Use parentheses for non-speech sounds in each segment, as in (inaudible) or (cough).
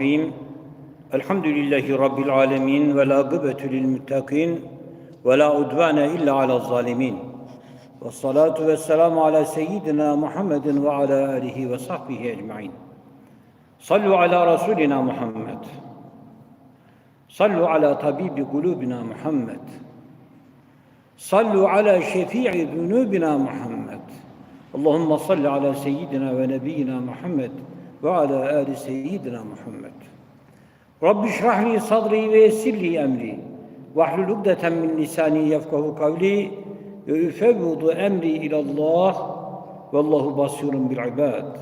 الرحيم الحمد لله رب العالمين والعاقبة للمتقين ولا عدوان إلا على الظالمين. والصلاة والسلام على سيدنا محمد وعلى آله وصحبه أجمعين. صلوا على رسولنا محمد. صلوا على طبيب قلوبنا محمد. صلوا على شفيع ذنوبنا محمد. اللهم صل على سيدنا ونبينا محمد. ve ala ali seyyidina Muhammed. Rabbi şrahli sadri ve yessirli emri ve ahlul ugdeten min lisani yefkahu kavli ve üfevvudu emri ilallah vallahu basirun bil ibad.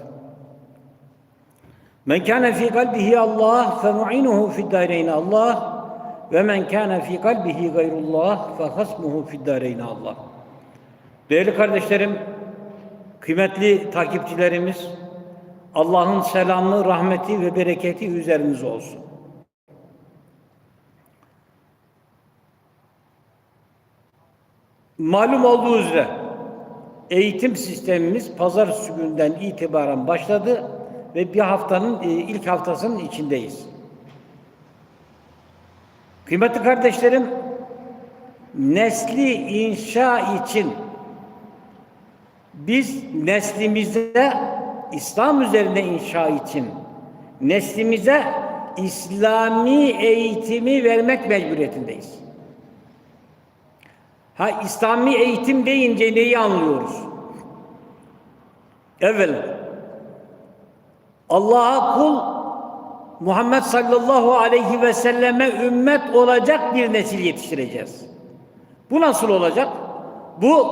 Men kana fi kalbihi Allah fe mu'inuhu fi daireyn Allah ve men kana fi kalbihi gayrullah fe hasmuhu fi daireyn Allah. Değerli kardeşlerim, kıymetli takipçilerimiz, Allah'ın selamı, rahmeti ve bereketi üzerinize olsun. Malum olduğu üzere eğitim sistemimiz pazar gününden itibaren başladı ve bir haftanın e, ilk haftasının içindeyiz. Kıymetli kardeşlerim, nesli inşa için biz neslimize İslam üzerine inşa için neslimize İslami eğitimi vermek mecburiyetindeyiz. Ha İslami eğitim deyince neyi anlıyoruz? Evvela Allah'a kul Muhammed sallallahu aleyhi ve selleme ümmet olacak bir nesil yetiştireceğiz. Bu nasıl olacak? Bu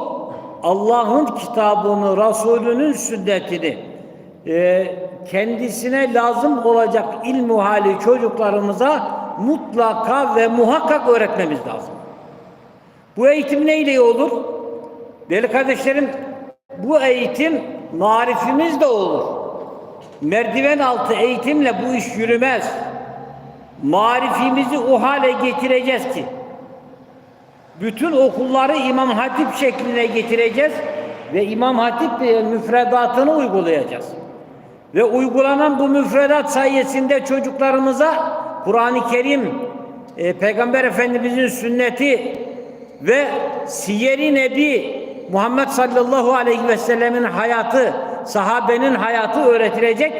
Allah'ın kitabını, Resulünün sünnetini e, kendisine lazım olacak ilmu hali çocuklarımıza mutlaka ve muhakkak öğretmemiz lazım. Bu eğitim neyle olur? Değerli kardeşlerim, bu eğitim marifimiz de olur. Merdiven altı eğitimle bu iş yürümez. Marifimizi o hale getireceğiz ki bütün okulları İmam Hatip şekline getireceğiz ve İmam Hatip müfredatını uygulayacağız. Ve uygulanan bu müfredat sayesinde çocuklarımıza Kur'an-ı Kerim, e, Peygamber Efendimizin sünneti ve Siyer-i Nebi Muhammed sallallahu aleyhi ve sellemin hayatı, sahabenin hayatı öğretilecek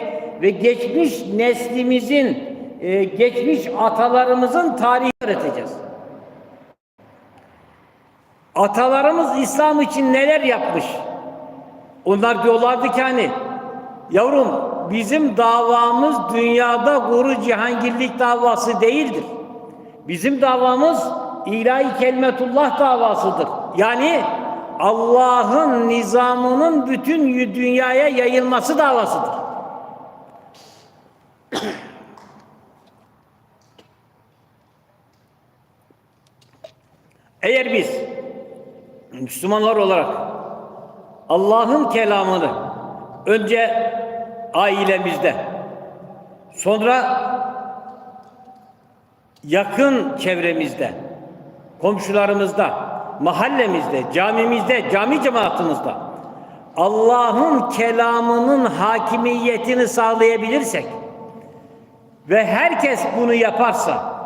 ve geçmiş neslimizin, e, geçmiş atalarımızın tarihi öğreteceğiz. Atalarımız İslam için neler yapmış? Onlar diyorlardı ki hani yavrum bizim davamız dünyada guru cihangirlik davası değildir. Bizim davamız ilahi kelimetullah davasıdır. Yani Allah'ın nizamının bütün dünyaya yayılması davasıdır. (clears throat) Eğer biz Müslümanlar olarak Allah'ın kelamını önce ailemizde sonra yakın çevremizde komşularımızda mahallemizde camimizde cami cemaatimizde Allah'ın kelamının hakimiyetini sağlayabilirsek ve herkes bunu yaparsa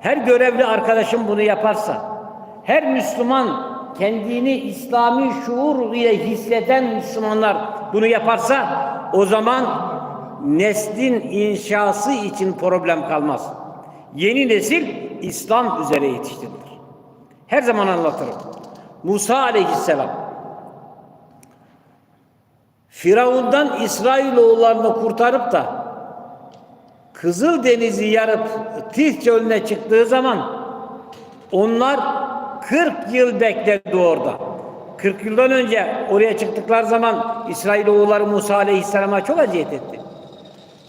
her görevli arkadaşım bunu yaparsa her Müslüman kendini İslami şuur ile hisseden Müslümanlar bunu yaparsa o zaman neslin inşası için problem kalmaz. Yeni nesil İslam üzere yetiştirilir. Her zaman anlatırım. Musa aleyhisselam Firavundan İsrailoğullarını kurtarıp da Kızıl Denizi yarıp Tih Çölü'ne çıktığı zaman onlar 40 yıl bekledi orada. 40 yıldan önce oraya çıktıkları zaman İsrailoğulları Musa Aleyhisselam'a çok aciyet etti.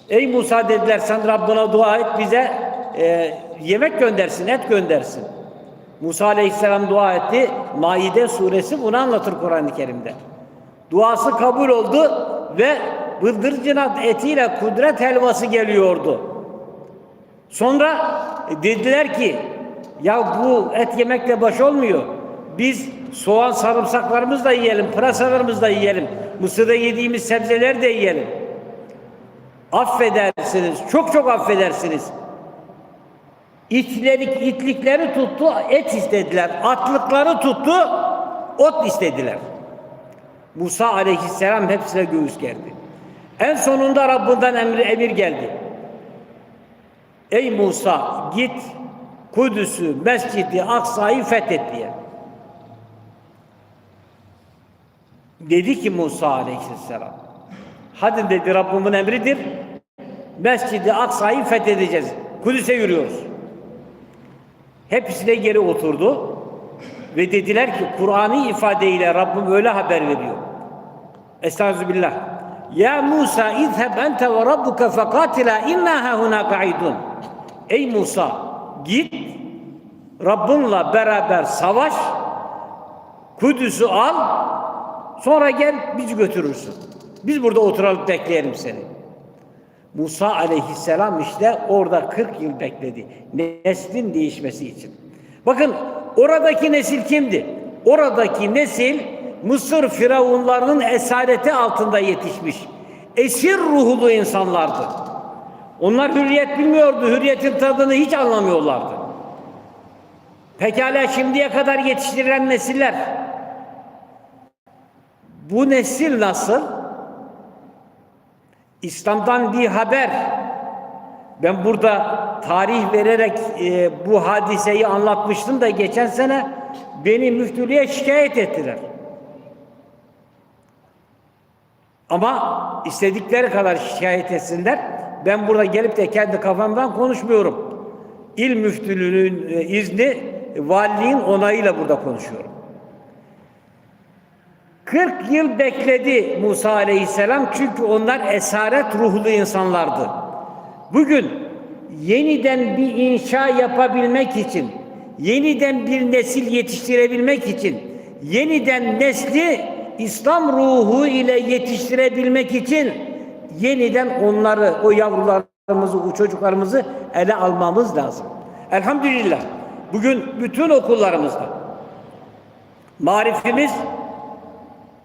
Ey Musa dediler sen Rabbına dua et bize e, yemek göndersin, et göndersin. Musa Aleyhisselam dua etti. Maide suresi bunu anlatır Kur'an-ı Kerim'de. Duası kabul oldu ve bıldırcınat etiyle kudret helvası geliyordu. Sonra dediler ki ya bu et yemekle baş olmuyor. Biz soğan sarımsaklarımızı da yiyelim, pırasalarımızı da yiyelim. Mısırda yediğimiz sebzeler de yiyelim. Affedersiniz, çok çok affedersiniz. İtleri, itlikleri tuttu, et istediler. Atlıkları tuttu, ot istediler. Musa aleyhisselam hepsine göğüs gerdi. En sonunda Rabbinden emir, emir geldi. Ey Musa git Kudüs'ü, Mescid-i Aksa'yı fethet diye. Dedi ki Musa aleyhisselam. Hadi dedi Rabbimin emridir. Mescid-i Aksa'yı fethedeceğiz. Kudüs'e yürüyoruz. Hepsi de geri oturdu. Ve dediler ki Kur'an'ı ifadeyle Rabbim öyle haber veriyor. Estağfirullah. Ya Musa izheb ente ve rabbuke fekatila inna hahuna ka'idun. Ey Musa git Rabbinle beraber savaş Kudüs'ü al sonra gel bizi götürürsün. Biz burada oturalım bekleyelim seni. Musa aleyhisselam işte orada 40 yıl bekledi. Neslin değişmesi için. Bakın oradaki nesil kimdi? Oradaki nesil Mısır firavunlarının esareti altında yetişmiş. Esir ruhlu insanlardı. Onlar hürriyet bilmiyordu. Hürriyetin tadını hiç anlamıyorlardı. Pekala şimdiye kadar yetiştirilen nesiller. Bu nesil nasıl? İslam'dan bir haber. Ben burada tarih vererek e, bu hadiseyi anlatmıştım da geçen sene beni müftülüğe şikayet ettiler. Ama istedikleri kadar şikayet etsinler. Ben burada gelip de kendi kafamdan konuşmuyorum. İl müftülüğünün e, izni, valiliğin onayıyla burada konuşuyorum. 40 yıl bekledi Musa Aleyhisselam çünkü onlar esaret ruhlu insanlardı. Bugün yeniden bir inşa yapabilmek için, yeniden bir nesil yetiştirebilmek için, yeniden nesli İslam ruhu ile yetiştirebilmek için yeniden onları, o yavrularımızı, o çocuklarımızı ele almamız lazım. Elhamdülillah bugün bütün okullarımızda marifimiz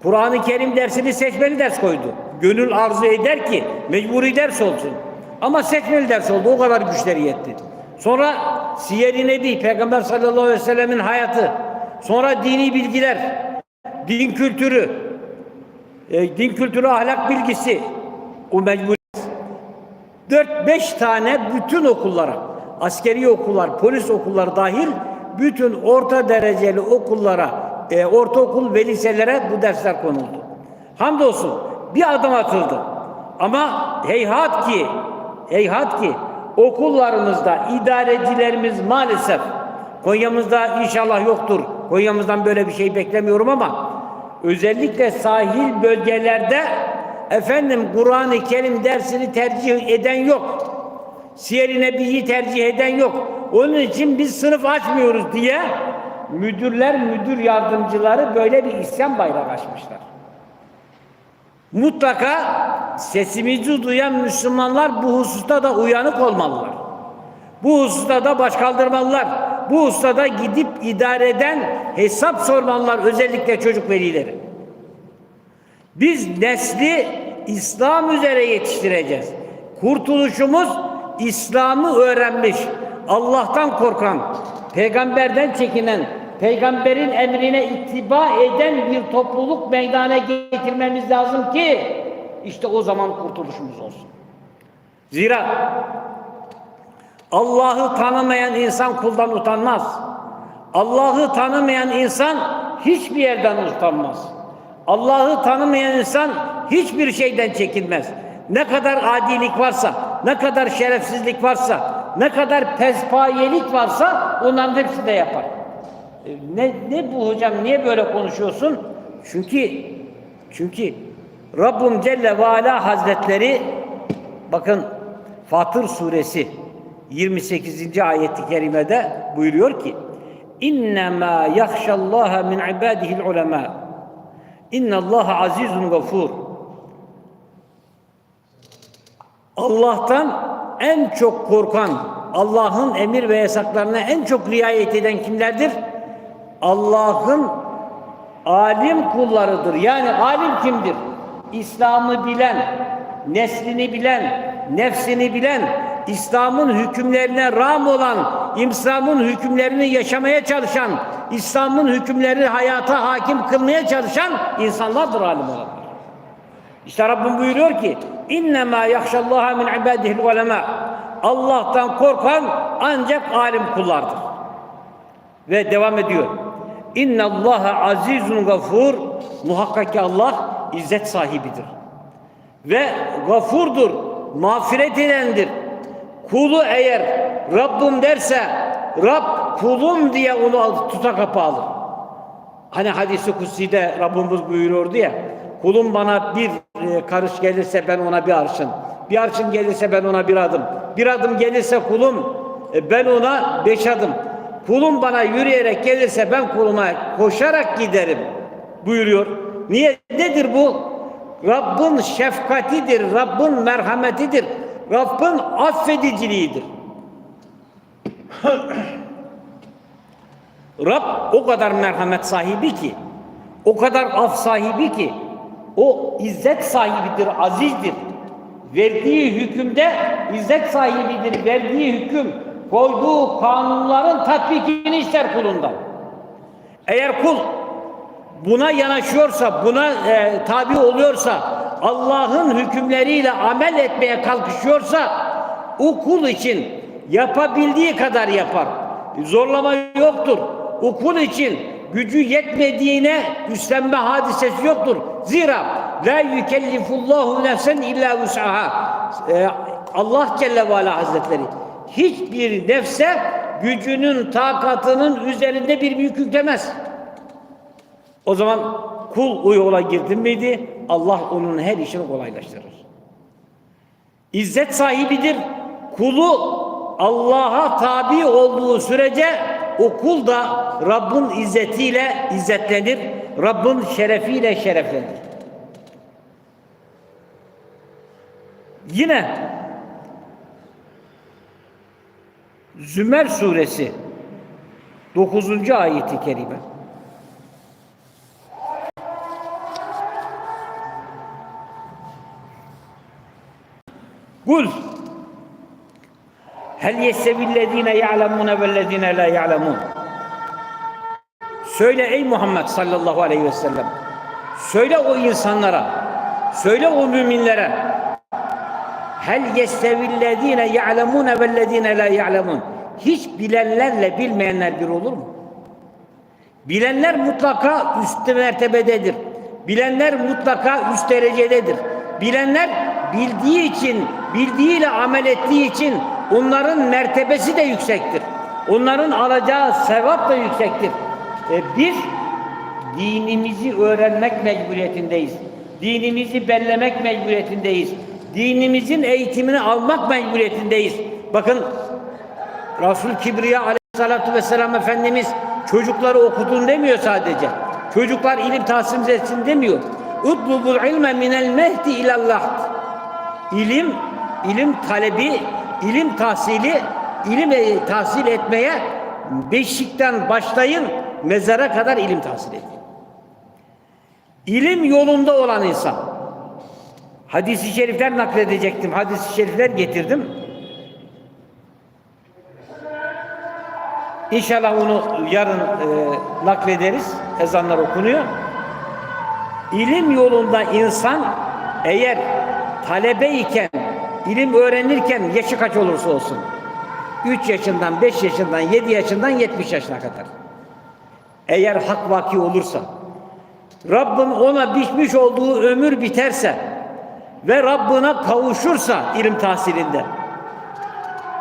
Kur'an-ı Kerim dersini seçmeli ders koydu. Gönül arzu eder ki mecburi ders olsun. Ama seçmeli ders oldu. O kadar güçleri yetti. Sonra Siyer-i Nebi, Peygamber sallallahu aleyhi ve sellemin hayatı. Sonra dini bilgiler, din kültürü, e, din kültürü ahlak bilgisi. O mecburi. 4-5 tane bütün okullara, askeri okullar, polis okulları dahil bütün orta dereceli okullara, e, ortaokul ve liselere bu dersler konuldu. Hamdolsun bir adım atıldı. Ama heyhat ki, heyhat ki okullarımızda idarecilerimiz maalesef Konya'mızda inşallah yoktur. Konya'mızdan böyle bir şey beklemiyorum ama özellikle sahil bölgelerde efendim Kur'an-ı Kerim dersini tercih eden yok. Siyer-i tercih eden yok. Onun için biz sınıf açmıyoruz diye müdürler, müdür yardımcıları böyle bir isyan bayrağı açmışlar. Mutlaka sesimizi duyan Müslümanlar bu hususta da uyanık olmalılar. Bu hususta da baş kaldırmalılar. Bu hususta gidip idareden hesap sormalılar özellikle çocuk velileri. Biz nesli İslam üzere yetiştireceğiz. Kurtuluşumuz İslam'ı öğrenmiş, Allah'tan korkan, peygamberden çekinen, peygamberin emrine ittiba eden bir topluluk meydana getirmemiz lazım ki işte o zaman kurtuluşumuz olsun. Zira Allah'ı tanımayan insan kuldan utanmaz. Allah'ı tanımayan insan hiçbir yerden utanmaz. Allah'ı tanımayan insan hiçbir şeyden çekinmez. Ne kadar adilik varsa, ne kadar şerefsizlik varsa, ne kadar pespayelik varsa onların hepsi de yapar. E, Ne, ne bu hocam, niye böyle konuşuyorsun? Çünkü, çünkü Rabbim Celle ve Ala Hazretleri bakın Fatır suresi 28. ayeti kerimede buyuruyor ki İnnemâ yahşallâhe min ibâdihil ulemâ İnnallâhe azizun gafur Allah'tan en çok korkan, Allah'ın emir ve yasaklarına en çok riayet eden kimlerdir? Allah'ın alim kullarıdır. Yani alim kimdir? İslam'ı bilen, neslini bilen, nefsini bilen, İslam'ın hükümlerine ram olan, İslam'ın hükümlerini yaşamaya çalışan, İslam'ın hükümlerini hayata hakim kılmaya çalışan insanlardır alim olanlar. İşte Rabbim buyuruyor ki innema yahşallaha min ibadihil ulema. Allah'tan korkan ancak alim kullardır. Ve devam ediyor. İnnallaha azizun gafur. Muhakkak ki Allah izzet sahibidir. Ve gafurdur, mağfiret edendir. Kulu eğer Rabbim derse Rab kulum diye onu tuta kapı alır. Hani hadisi kutsi'de Rabbimiz buyuruyordu ya kulum bana bir e, karış gelirse ben ona bir arşın bir arşın gelirse ben ona bir adım bir adım gelirse kulum e, ben ona beş adım kulum bana yürüyerek gelirse ben kuluma koşarak giderim buyuruyor. Niye? Nedir bu? Rabbin şefkatidir, Rabbin merhametidir, Rabbin affediciliğidir. Rab o kadar merhamet sahibi ki, o kadar af sahibi ki, o izzet sahibidir, azizdir. Verdiği hükümde izzet sahibidir. Verdiği hüküm, koyduğu kanunların tatbikini ister kulundan. Eğer kul buna yanaşıyorsa, buna e, tabi oluyorsa, Allah'ın hükümleriyle amel etmeye kalkışıyorsa, o kul için yapabildiği kadar yapar. Zorlama yoktur. O kul için gücü yetmediğine üstlenme hadisesi yoktur. Zira la yükellifullahu nefsen illa vus'aha. E, Allah Celle ve Ala Hazretleri hiçbir nefse gücünün takatının üzerinde bir yük yüklemez. O zaman kul o yola girdi miydi Allah onun her işini kolaylaştırır. İzzet sahibidir. Kulu Allah'a tabi olduğu sürece o kul da Rabbin izzetiyle izzetlenir. Rabbin şerefiyle şereflenir. Yine Zümer suresi 9. ayeti kerime. Kul Hel yestevillezine ya'lemune vellezine la ya'lemun Söyle ey Muhammed sallallahu aleyhi ve sellem Söyle o insanlara Söyle o müminlere Hel yestevillezine ya'lemune vellezine la ya'lemun Hiç bilenlerle bilmeyenler bir olur mu? Bilenler mutlaka üst mertebededir. Bilenler mutlaka üst derecededir. Bilenler bildiği için, bildiğiyle amel ettiği için onların mertebesi de yüksektir. Onların alacağı sevap da yüksektir. E biz dinimizi öğrenmek mecburiyetindeyiz. Dinimizi bellemek mecburiyetindeyiz. Dinimizin eğitimini almak mecburiyetindeyiz. Bakın Resul Kibriya aleyhissalatu vesselam Efendimiz çocukları okutun demiyor sadece. Çocuklar ilim tahsil etsin demiyor. Utlubul ilme minel mehdi ilallah. İlim, ilim talebi, ilim tahsili, ilim e, tahsil etmeye beşikten başlayın mezara kadar ilim tahsil edin. İlim yolunda olan insan. Hadis-i şerifler nakledecektim. Hadis-i şerifler getirdim. İnşallah onu yarın e, naklederiz. Ezanlar okunuyor. İlim yolunda insan eğer talebe iken, ilim öğrenirken yaşı kaç olursa olsun. 3 yaşından, 5 yaşından, 7 yaşından 70 yaşına kadar. Eğer hak vaki olursa, Rabbin ona biçmiş olduğu ömür biterse ve Rabbine kavuşursa ilim tahsilinde,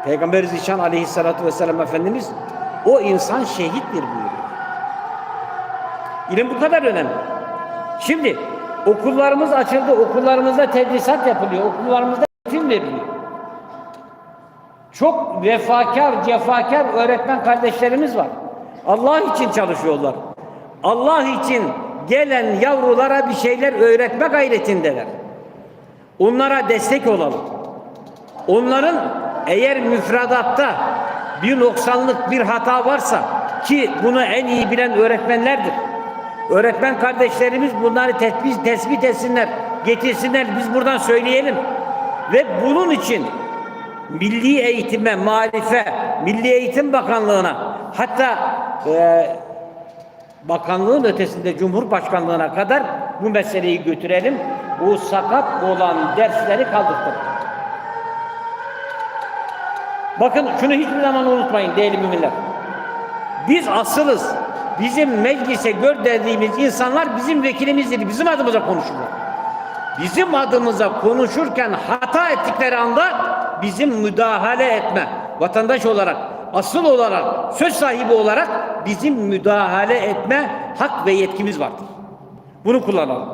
Peygamber Zişan aleyhissalatu vesselam Efendimiz o insan şehittir buyuruyor. İlim bu kadar önemli. Şimdi okullarımız açıldı, okullarımızda tedrisat yapılıyor, okullarımızda eğitim veriliyor. Çok vefakar, cefakar öğretmen kardeşlerimiz var. Allah için çalışıyorlar. Allah için gelen yavrulara bir şeyler öğretme gayretindeler. Onlara destek olalım. Onların eğer müfredatta bir noksanlık, bir hata varsa ki bunu en iyi bilen öğretmenlerdir. Öğretmen kardeşlerimiz bunları tespit, tespit etsinler, getirsinler. Biz buradan söyleyelim. Ve bunun için milli eğitime, marife, Milli Eğitim Bakanlığı'na hatta e, bakanlığın ötesinde Cumhurbaşkanlığına kadar bu meseleyi götürelim. Bu sakat olan dersleri kaldırttık. Bakın şunu hiçbir zaman unutmayın değerli müminler. Biz asılız. Bizim meclise gönderdiğimiz insanlar bizim vekilimizdir. Bizim adımıza konuşurlar. Bizim adımıza konuşurken hata ettikleri anda bizim müdahale etme. Vatandaş olarak, asıl olarak, söz sahibi olarak bizim müdahale etme hak ve yetkimiz vardır. Bunu kullanalım.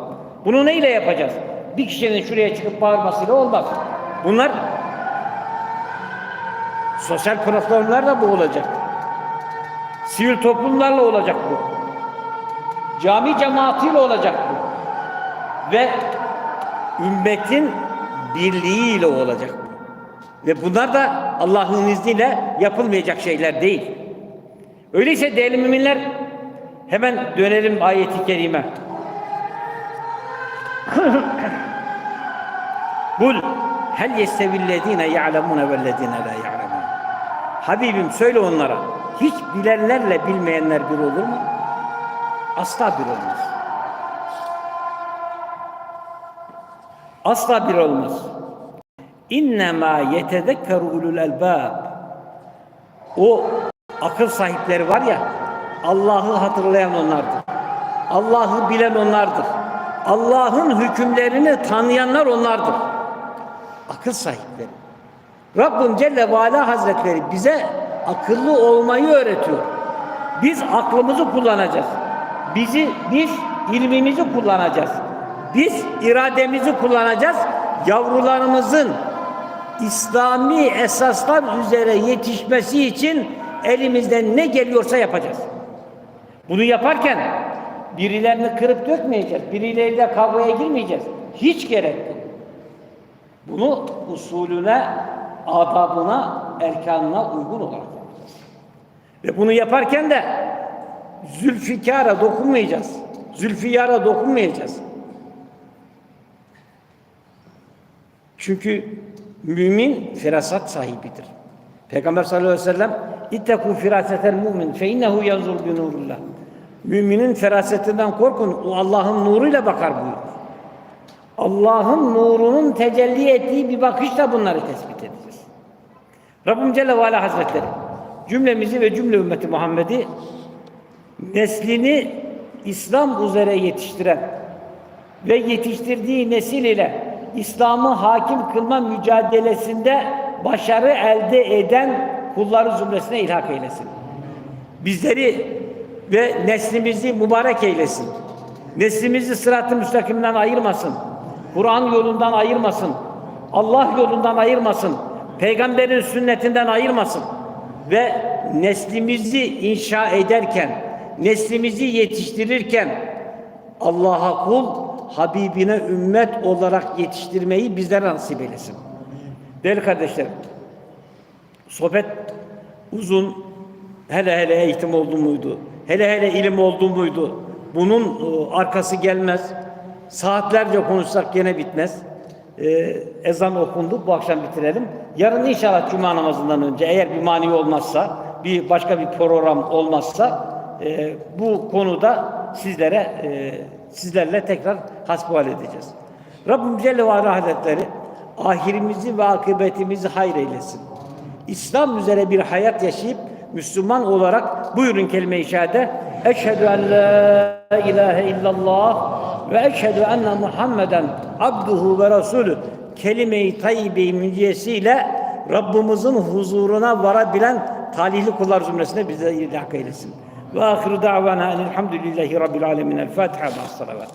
Bunu neyle yapacağız? Bir kişinin şuraya çıkıp bağırmasıyla olmaz. Bunlar sosyal platformlarla bu olacak. Sivil toplumlarla olacak bu. Cami cemaatiyle olacak bu. Ve ümmetin birliğiyle olacak bu. Ve bunlar da Allah'ın izniyle yapılmayacak şeyler değil. Öyleyse değerli müminler hemen dönelim ayeti kerime. (laughs) Kul hel yestevillezine ya'lemune vellezine la ya'lemun. Habibim söyle onlara. Hiç bilenlerle bilmeyenler bir olur mu? Asla bir olmaz. Asla bir olmaz. İnnemâ yetezekkeru ulul elbâb. O akıl sahipleri var ya, Allah'ı hatırlayan onlardır. Allah'ı bilen onlardır. Allah'ın hükümlerini tanıyanlar onlardır. Akıl sahipleri. Rabbim Celle ve Ala Hazretleri bize akıllı olmayı öğretiyor. Biz aklımızı kullanacağız. Bizi biz ilmimizi kullanacağız. Biz irademizi kullanacağız. Yavrularımızın İslami esaslar üzere yetişmesi için elimizden ne geliyorsa yapacağız. Bunu yaparken birilerini kırıp dökmeyeceğiz. Birileriyle kavgaya girmeyeceğiz. Hiç gerek yok. Bunu usulüne, adabına, erkanına uygun olarak yapacağız. Ve bunu yaparken de Zülfikar'a dokunmayacağız. Zülfiyar'a dokunmayacağız. Çünkü mümin firasat sahibidir. Peygamber sallallahu aleyhi ve sellem İttekû firasetel mu'min fe innehu yanzur bi nurullah. Müminin ferasetinden korkun. O Allah'ın nuruyla bakar buyurur. Allah'ın nurunun tecelli ettiği bir bakışla bunları tespit edeceğiz. Rabbim Celle ve Ala Hazretleri cümlemizi ve cümle ümmeti Muhammed'i neslini İslam üzere yetiştiren ve yetiştirdiği nesil ile İslam'ı hakim kılma mücadelesinde başarı elde eden kulları zümresine ilhak eylesin. Bizleri ve neslimizi mübarek eylesin. Neslimizi sırat-ı müstakimden ayırmasın. Kur'an yolundan ayırmasın. Allah yolundan ayırmasın. Peygamberin sünnetinden ayırmasın. Ve neslimizi inşa ederken, neslimizi yetiştirirken Allah'a kul, Habibine ümmet olarak yetiştirmeyi bizlere nasip eylesin. Değerli kardeşlerim, sohbet uzun, hele hele eğitim oldu muydu, hele hele ilim oldu muydu, bunun e, arkası gelmez. Saatlerce konuşsak gene bitmez. Ee, ezan okundu, bu akşam bitirelim. Yarın inşallah cuma namazından önce eğer bir mani olmazsa, bir başka bir program olmazsa e, bu konuda sizlere e, sizlerle tekrar hasbuhal edeceğiz. Rabbim Celle ve Ala Hazretleri ahirimizi ve akıbetimizi hayır eylesin. İslam üzere bir hayat yaşayıp Müslüman olarak buyurun kelime-i şehadet. Eşhedü en la ilahe illallah ve eşhedü enne Muhammeden abduhu ve rasulü kelime-i tayyibe-i müjdesiyle Rabbimizin huzuruna varabilen talihli kullar zümresine bize ilhak eylesin. وآخر دعوانا أن الحمد لله رب العالمين الفاتحة مع الصلوات.